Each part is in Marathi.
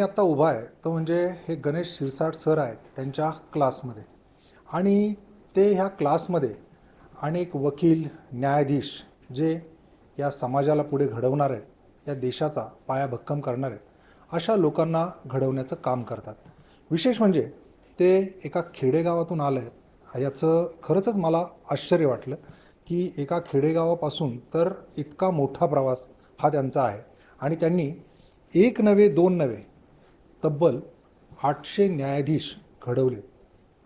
मी आत्ता उभा आहे. तो म्हणजे हे गणेश शिरसाट सर आहेत त्यांच्या क्लासमध्ये. आणि ते ह्या क्लासमध्ये अनेक वकील न्यायाधीश जे या समाजाला पुढे घडवणार आहेत या देशाचा पाया भक्कम करणार आहेत अशा लोकांना घडवण्याचं काम करतात. विशेष म्हणजे ते एका खेडेगावातून आलं आहेत. याचं खरंचच मला आश्चर्य वाटलं की एका खेडेगावापासून तर इतका मोठा प्रवास हा त्यांचा आहे. आणि त्यांनी एक नव्हे दोन नव्हे तब्बल आठशे न्यायाधीश घडवलेत.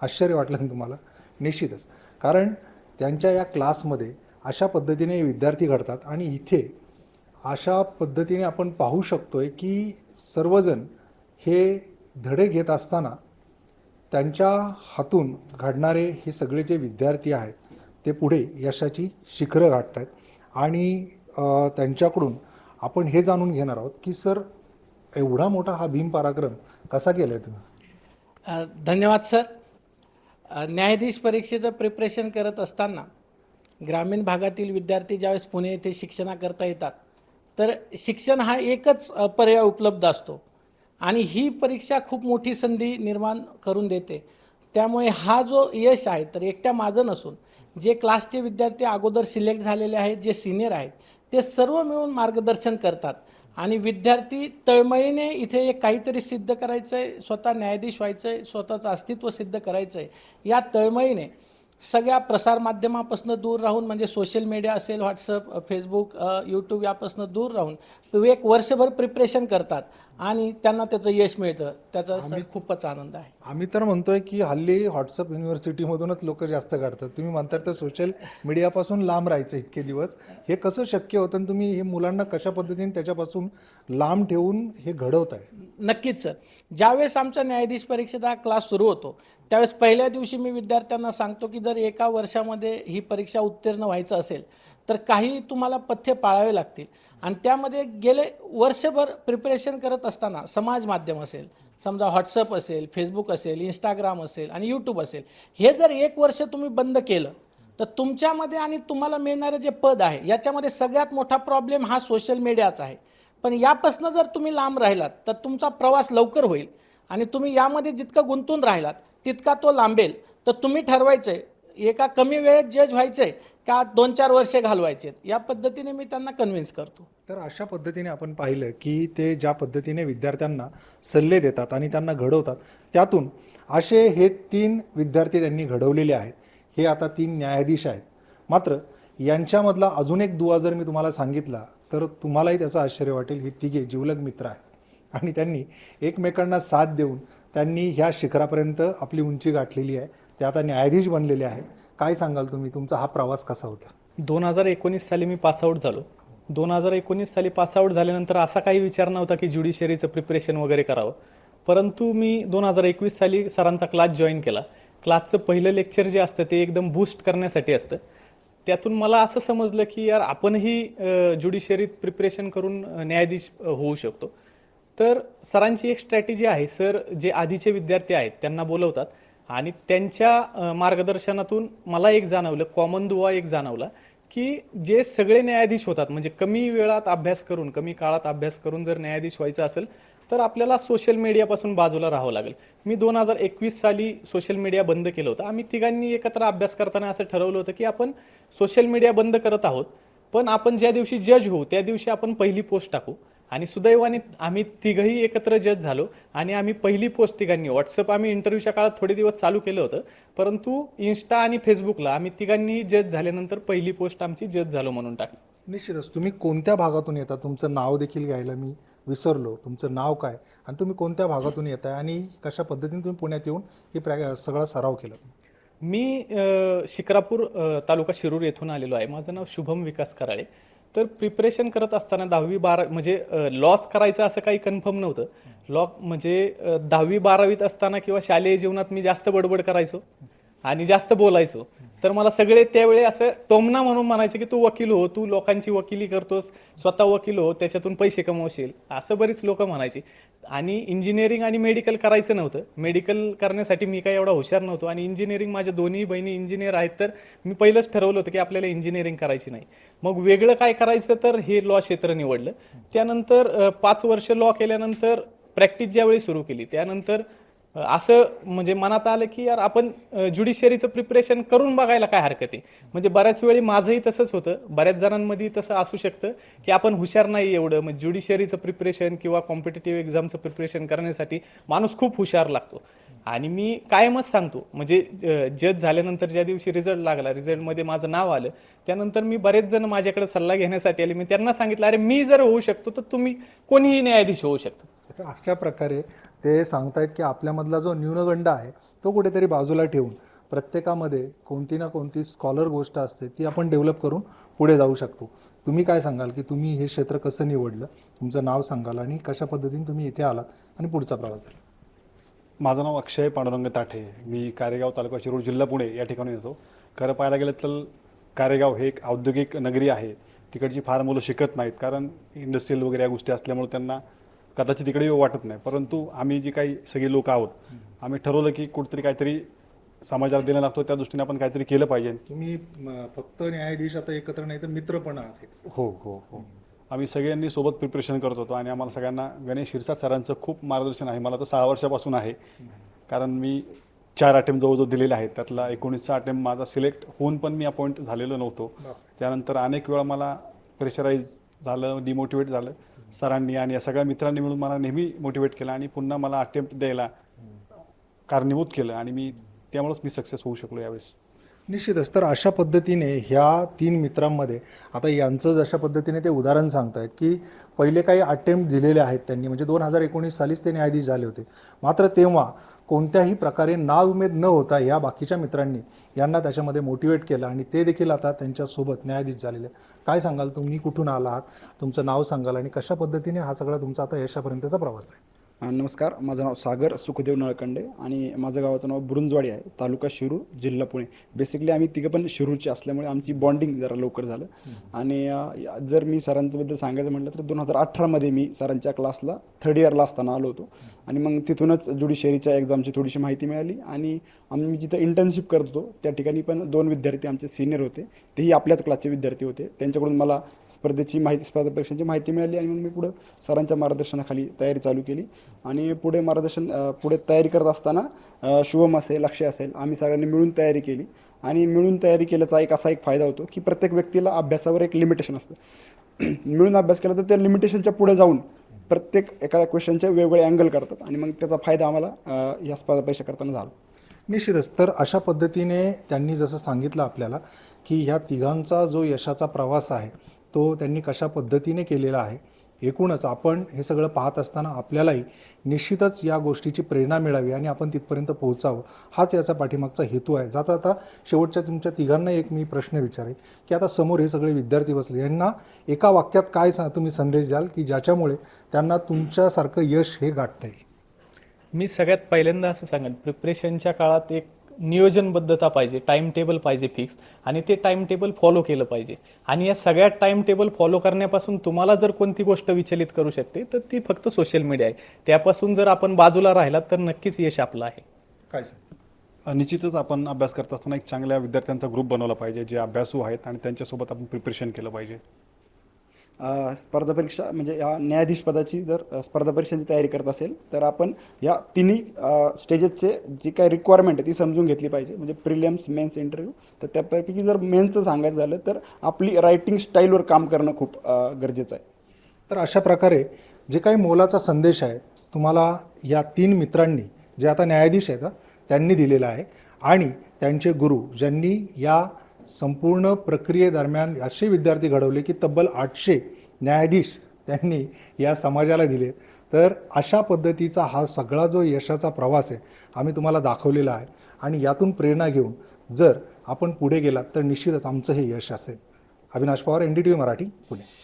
आश्चर्य वाटलं ना तुम्हाला? निश्चितच. कारण त्यांच्या या क्लासमध्ये अशा पद्धतीने विद्यार्थी घडतात आणि इथे अशा पद्धतीने आपण पाहू शकतो आहे की सर्वजण हे धडे घेत असताना त्यांच्या हातून घडणारे हे सगळे जे विद्यार्थी आहेत ते पुढे यशाची शिखरं गाठत आहेत आणि त्यांच्याकडून आपण हे जाणून घेणार आहोत की सर एवढा मोठा हा भीम पराक्रम कसा केला आहे तुम्ही धन्यवाद सर. न्यायाधीश परीक्षेचं प्रिपरेशन करत असताना ग्रामीण भागातील विद्यार्थी ज्यावेळेस पुणे येथे शिक्षणाकरता येतात तर शिक्षण हा एकच पर्याय उपलब्ध असतो. आणि ही परीक्षा खूप मोठी संधी निर्माण करून देते. त्यामुळे हा जो यश आहे तर एकट्या माझं नसून जे क्लासचे विद्यार्थी अगोदर सिलेक्ट झालेले आहेत जे सिनियर आहेत ते सर्व मिळून मार्गदर्शन करतात. आणि विद्यार्थी तळमळीने इथे काहीतरी सिद्ध करायचं आहे स्वतः न्यायाधीश व्हायचं आहे स्वतःचं अस्तित्व सिद्ध करायचं आहे या तळमळीने सगळ्या प्रसारमाध्यमापासून दूर राहून म्हणजे सोशल मीडिया असेल व्हॉट्सअप फेसबुक यूट्यूब यापासून दूर राहून ते एक वर्षभर प्रिपरेशन करतात आणि त्यांना त्याचं यश मिळतं. त्याचा खूपच आनंद आहे. आम्ही तर म्हणतोय की हल्ली व्हॉट्सअप युनिव्हर्सिटीमधूनच लोक जास्त काढतात. तुम्ही म्हणतात तर सोशल मीडियापासून लांब राहायचं इतके दिवस. हे कसं शक्य होतं आणि तुम्ही हे मुलांना कशा पद्धतीने त्याच्यापासून लांब ठेवून हे घडवत आहे नक्कीच सर. ज्यावेळेस आमच्या न्यायाधीश परीक्षेचा क्लास सुरू होतो त्यावेळेस पहिल्या दिवशी मी विद्यार्थ्यांना सांगतो की जर एका वर्षामध्ये ही परीक्षा उत्तीर्ण व्हायचं असेल तर काही तुम्हाला पथ्य पाळावे लागतील. आणि त्यामध्ये गेले वर्षभर प्रिपरेशन करत असताना समाज माध्यम असेल समजा व्हॉट्सअप असेल फेसबुक असेल इंस्टाग्राम असेल आणि यूट्यूब असेल हे जर एक वर्ष तुम्ही बंद केलं तर तुमच्यामध्ये आणि तुम्हाला मिळणारं जे पद आहे याच्यामध्ये सगळ्यात मोठा प्रॉब्लेम हा सोशल मीडियाचा आहे. पण यापासून जर तुम्ही लांब राहिलात तर तुमचा प्रवास लवकर होईल. आणि तुम्ही यामध्ये जितकं गुंतून राहिलात तितका तो लांबेल. तर तुम्ही ठरवायचंय एका कमी वेळेत जज आहे का दोन चार वर्षे घालवायचे या पद्धतीने मी त्यांना कन्व्हिन्स करतो. तर अशा पद्धतीने आपण पाहिलं की ते ज्या पद्धतीने विद्यार्थ्यांना सल्ले देतात आणि त्यांना घडवतात त्यातून असे हे तीन विद्यार्थी त्यांनी घडवलेले आहेत. हे आता तीन न्यायाधीश आहेत. मात्र यांच्यामधला अजून एक दुवा जर मी तुम्हाला सांगितला तर तुम्हालाही त्याचं आश्चर्य वाटेल. हे तिघे जिवलग मित्र आहेत. आणि त्यांनी एकमेकांना साथ देऊन त्यांनी ह्या शिखरापर्यंत आपली उंची गाठलेली आहे. ते आता न्यायाधीश बनलेले आहेत. काय सांगाल तुम्ही? तुमचा हा प्रवास कसा होता? दोन हजार एकोणीस साली मी पासआउट झालो. दोन हजार एकोणीस साली पासआउट झाल्यानंतर असा काही विचार नव्हता की ज्युडिशरीचं प्रिपरेशन वगैरे करावं. परंतु मी दोन हजार एकवीस साली सरांचा क्लास जॉईन केला. क्लासचं पहिलं लेक्चर जे असतं ते एकदम बूस्ट करण्यासाठी असतं. त्यातून मला असं समजलं की यार आपणही ज्युडिशरीत प्रिपरेशन करून न्यायाधीश होऊ शकतो. तर सरांची एक स्ट्रॅटेजी आहे. सर जे आधीचे विद्यार्थी आहेत त्यांना बोलवतात. आणि त्यांच्या मार्गदर्शनातून मला एक जाणवलं कॉमन दुवा एक जाणवला की जे सगळे न्यायाधीश होतात म्हणजे कमी वेळात अभ्यास करून कमी काळात अभ्यास करून जर न्यायाधीश व्हायचं असेल तर आपल्याला सोशल मीडियापासून बाजूला राहावं लागेल. मी दोन हजार एकवीस साली सोशल मीडिया बंद केलं होतं. आम्ही तिघांनी एकत्र अभ्यास करताना असं ठरवलं होतं की आपण सोशल मीडिया बंद करत आहोत. पण आपण ज्या दिवशी जज होऊ त्या दिवशी आपण पहिली पोस्ट टाकू. आणि सुदैवाने आम्ही तिघही एकत्र जज झालो आणि आम्ही पहिली पोस्ट तिघांनी व्हॉट्सअप आम्ही इंटरव्ह्यूच्या काळात थोडे दिवस चालू केलं होतं परंतु इन्स्टा आणि फेसबुकला आम्ही तिघांनी जज झाल्यानंतर पहिली पोस्ट आमची जज झालो म्हणून टाकली. निश्चितच. तुम्ही कोणत्या भागातून येता? तुमचं नाव देखील घ्यायला मी विसरलो. तुमचं नाव काय? आणि तुम्ही कोणत्या भागातून येत आहे आणि कशा पद्धतीने तुम्ही पुण्यात येऊन हे प्रॅ सगळा सराव केला? मी शिक्रापूर तालुका शिरूर येथून आलेलो आहे. माझं नाव शुभम विकास कराळे. तर प्रिपरेशन करत असताना दहावी बारा म्हणजे लॉस करायचं असं काही कन्फर्म नव्हतं. लॉ म्हणजे दहावी बारावीत असताना किंवा शालेय जीवनात मी जास्त बडबड करायचो आणि जास्त बोलायचो. तर मला सगळे त्यावेळी असं टोमना म्हणून म्हणायचे की तू वकील हो तू लोकांची वकिली करतोस स्वतः वकील हो त्याच्यातून पैसे कमवशील. असं बरीच लोक म्हणायची. आणि इंजिनिअरिंग आणि मेडिकल करायचं नव्हतं. मेडिकल करण्यासाठी मी काही एवढा हुशार नव्हतो. आणि इंजिनिअरिंग माझ्या दोन्ही बहिणी इंजिनियर आहेत तर मी पहिलंच ठरवलं होतं की आपल्याला इंजिनिअरिंग करायची नाही. मग वेगळं काय करायचं तर हे लॉ क्षेत्र निवडलं. त्यानंतर पाच वर्ष लॉ केल्यानंतर प्रॅक्टिस ज्यावेळी सुरू केली त्यानंतर असं म्हणजे मनात आलं की यार आपण ज्युडिशरीचं प्रिपरेशन करून बघायला काय हरकत आहे? म्हणजे बऱ्याच वेळी माझंही तसंच होतं. बऱ्याच जणांमध्ये तसं असू शकतं की आपण हुशार नाही एवढं. म्हणजे ज्युडिशरीचं प्रिपरेशन किंवा कॉम्पिटेटिव्ह एक्झामचं प्रिपरेशन करण्यासाठी माणूस खूप हुशार लागतो. आणि मी कायमच सांगतो म्हणजे जज झाल्यानंतर ज्या दिवशी रिझल्ट लागला रिझल्टमध्ये माझं नाव आलं त्यानंतर मी बरेच जण माझ्याकडे सल्ला घेण्यासाठी आले. मी त्यांना सांगितलं अरे मी जर होऊ शकतो तर तुम्ही कोणीही न्यायाधीश होऊ शकतो. तर अशा प्रकारे ते सांगतायत की आपल्यामधला जो न्यूनगंड आहे तो कुठेतरी बाजूला ठेवून प्रत्येकामध्ये कोणती ना कोणती स्कॉलर गोष्ट असते ती आपण डेव्हलप करून पुढे जाऊ शकतो. तुम्ही काय सांगाल की तुम्ही हे क्षेत्र कसं निवडलं? तुमचं नाव सांगाल आणि कशा पद्धतीने तुम्ही इथे आलात आणि पुढचा प्रवास झाला? माझं नाव अक्षय पांडुरंग ताठे. मी कारेगाव तालुका शिरूर जिल्हा पुणे या ठिकाणी येतो. खरं पाहायला गेलं तर कारेगाव हे एक औद्योगिक नगरी आहे. तिकडची फार मुलं शिकत नाहीत कारण इंडस्ट्रियल वगैरे या गोष्टी असल्यामुळे त्यांना कदाचित तिकडे येऊ वाटत नाही. परंतु आम्ही जी काही सगळी लोक आहोत आम्ही ठरवलं की कुठेतरी काहीतरी समाजाला देणं लागतो त्या दृष्टीने आपण काहीतरी केलं पाहिजे. तुम्ही फक्त न्यायाधीश आता एकत्र नाही तर मित्र पण आहात. हो हो हो. आम्ही सगळ्यांनी सोबत प्रिपरेशन करत होतो आणि आम्हाला सगळ्यांना गणेश शिरसाट सरांचं खूप मार्गदर्शन आहे. मला तर सहा वर्षापासून आहे. कारण मी चार अटेम्प्ट जवळजवळ दिलेले आहेत. त्यातला एकोणीसचा अटेम्प्ट माझा सिलेक्ट होऊन पण मी अपॉइंट झालेलो नव्हतो. त्यानंतर अनेक वेळा मला प्रेशराईज झालं डिमोटिवेट झालं. सरांनी आणि या सगळ्या मित्रांनी मिळून मला नेहमी मोटिवेट केलं आणि पुन्हा मला अटेम्प्ट द्यायला कारणीभूत केलं आणि मी त्यामुळेच मी सक्सेस होऊ शकलो यावेळेस. निश्चितच. तर अशा पद्धतीने ह्या तीन मित्रांमध्ये आता यांचं जशा पद्धतीने ते उदाहरण सांगतायत की पहिले काही अटेम्प्ट दिलेले आहेत त्यांनी म्हणजे दोन हजार एकोणीस सालीच ते न्यायाधीश झाले होते. मात्र तेव्हा कोणत्याही प्रकारे नाउमेद न होता या बाकीच्या मित्रांनी यांना त्याच्यामध्ये मोटिवेट केलं आणि ते देखील आता त्यांच्यासोबत न्यायाधीश झालेले काय सांगाल? तुम्ही कुठून आला आहात तुमचं नाव सांगाल आणि कशा पद्धतीने हा सगळा तुमचा आता यशापर्यंतचा प्रवास आहे? नमस्कार. माझं नाव सागर सुखदेव नळकंडे आणि माझं गावाचं नाव बुरुंजवाडी आहे तालुका शिरूर जिल्हा पुणे. बेसिकली आम्ही तिघं पण शिरूरचे असल्यामुळे आमची बॉन्डिंग जरा लवकर झालं. आणि या- जर मी सरांच्याबद्दल सांगायचं म्हटलं तर दोन हजार अठरामध्ये मी सरांच्या क्लासला थर्ड इयरला असताना आलो होतो. आणि मग तिथूनच ज्युडिशियरीच्या एक्झामची थोडीशी माहिती मिळाली आणि आम्ही जिथं इंटर्नशिप करत होतो त्या ठिकाणी पण दोन विद्यार्थी आमचे सिनियर होते. तेही आपल्याच क्लासचे विद्यार्थी होते. त्यांच्याकडून मला स्पर्धेची माहिती स्पर्धा परीक्षांची माहिती मिळाली आणि मग मी पुढं सरांच्या मार्गदर्शनाखाली तयारी चालू केली. आणि पुढे मार्गदर्शन पुढे तयारी करत असताना शुभम असेल अक्षय असेल आम्ही सगळ्यांनी मिळून तयारी केली. आणि मिळून तयारी केल्याचा एक असा एक फायदा होतो की प्रत्येक व्यक्तीला अभ्यासावर एक लिमिटेशन असतं. मिळून अभ्यास केला तर त्या लिमिटेशनच्या पुढे जाऊन प्रत्येक एखाद्या क्वेश्चनचे वेगवेगळे अँगल करतात. आणि मग त्याचा फायदा आम्हाला ह्या या स्पर्धा परीक्षा करताना झाला. निश्चितच. तर अशा पद्धतीने त्यांनी जसं सांगितलं आपल्याला की ह्या तिघांचा जो यशाचा प्रवास आहे तो त्यांनी कशा पद्धतीने केलेला आहे एकूणच आपण हे सगळं पाहत असताना आपल्यालाही निश्चितच या गोष्टीची प्रेरणा मिळावी आणि आपण तिथपर्यंत पोहोचावं हाच याचा पाठीमागचा हेतू आहे. जाता आता शेवटच्या तुमच्या तिघांना एक मी प्रश्न विचारेन की आता समोर हे सगळे विद्यार्थी बसले यांना एका वाक्यात काय सा तुम्ही संदेश द्याल की ज्याच्यामुळे त्यांना तुमच्यासारखं यश हे गाठता येईल? मी सगळ्यात पहिल्यांदा असं सांगेन प्रिपरेशनच्या काळात एक नियोजनबद्धता पाहिजे टाइम टेबल पाहिजे फिक्स आणि ते टाइम टेबल फॉलो केलं पाहिजे. आणि या सगळ्या टाइम टेबल फॉलो करण्यापासून तुम्हाला जर कोणती गोष्ट विचलित करू शकते तर ती फक्त सोशल मीडिया आहे. त्यापासून जर आपण बाजूला राहिलात तर नक्कीच यश आपलं आहे. काय सांग निश्चितच आपण अभ्यास करत असताना एक चांगल्या विद्यार्थ्यांचा ग्रुप बनवला पाहिजे जे अभ्यासू आहेत आणि त्यांच्यासोबत आपण प्रिपरेशन केलं पाहिजे. स्पर्धा परीक्षा म्हणजे या न्यायाधीश पदाची जर स्पर्धा परीक्षांची तयारी करत असेल तर आपण या तिन्ही स्टेजेसचे जी काही रिक्वायरमेंट आहे ती समजून घेतली पाहिजे. म्हणजे प्रिलियम्स मेन्स इंटरव्ह्यू तर त्यापैकी जर मेन्सचं सांगायचं झालं तर आपली रायटिंग स्टाईलवर काम करणं खूप गरजेचं आहे. तर अशा प्रकारे जे काही मोलाचा संदेश आहे तुम्हाला या तीन मित्रांनी जे आता न्यायाधीश आहेत त्यांनी दिलेला आहे. आणि त्यांचे गुरु ज्यांनी या संपूर्ण प्रक्रियेदरम्यान असे विद्यार्थी घडवले की तब्बल आठशे न्यायाधीश त्यांनी या समाजाला दिले. तर अशा पद्धतीचा हा सगळा जो यशाचा प्रवास आहे आम्ही तुम्हाला दाखवलेला आहे. आणि यातून प्रेरणा घेऊन जर आपण पुढे गेलात तर निश्चितच आमचं हे यश असेल. Avinash Pawar N D T V Marathi Pune.